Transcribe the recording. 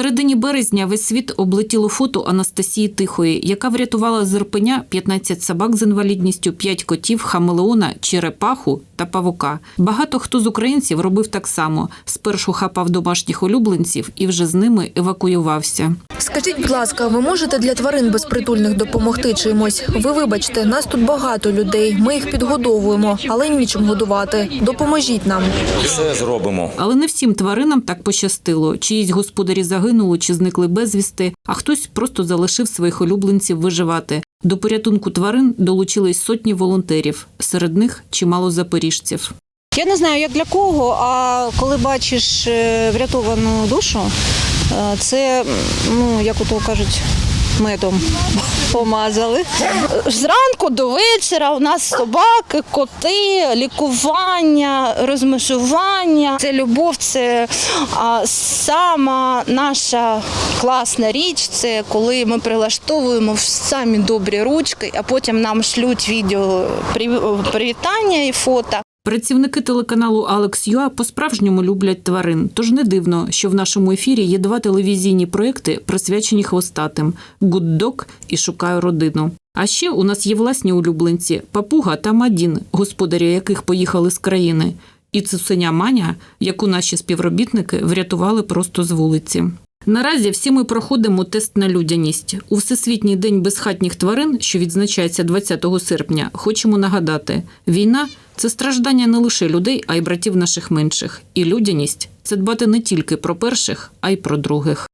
середині березня весь світ облетіло фото Анастасії Тихої, яка врятувала з Ірпеня 15 собак з інвалідністю, 5 котів, хамелеона, черепаху та павука. Багато хто з українців робив так само. Спершу хапав домашніх улюбленців і вже з ними евакуювався. Скажіть, будь ласка, ви можете для тварин безпритульних допомогти чимось? Ви вибачте, нас тут багато людей. Ми їх підгодовуємо, але нічим годувати. Допоможіть нам. Все зробимо. Але не всім тваринам так пощастило. Чиїсь господарі загинули чи зникли безвісти, а хтось просто залишив своїх улюбленців виживати. До порятунку тварин долучились сотні волонтерів, серед них чимало запоріжців. Я не знаю, як для кого, а коли бачиш е, врятовану душу, е, це, ну, як ото кажуть, медом помазали. Зранку до вечора у нас собаки, коти, лікування, розмежування. Це любов, це сама наша класна річ. Це коли ми прилаштовуємо самі добрі ручки, а потім нам шлють відео привітання і фото. Працівники телеканалу Алекс Юа по-справжньому люблять тварин. Тож не дивно, що в нашому ефірі є два телевізійні проекти, присвячені хвостатим «Good Dog» і Шукаю родину. А ще у нас є власні улюбленці Папуга та Мадін, господарі яких поїхали з країни, і цуценя Маня, яку наші співробітники врятували просто з вулиці. Наразі всі ми проходимо тест на людяність. У Всесвітній день безхатніх тварин, що відзначається 20 серпня, хочемо нагадати: війна це страждання не лише людей, а й братів наших менших. І людяність це дбати не тільки про перших, а й про других.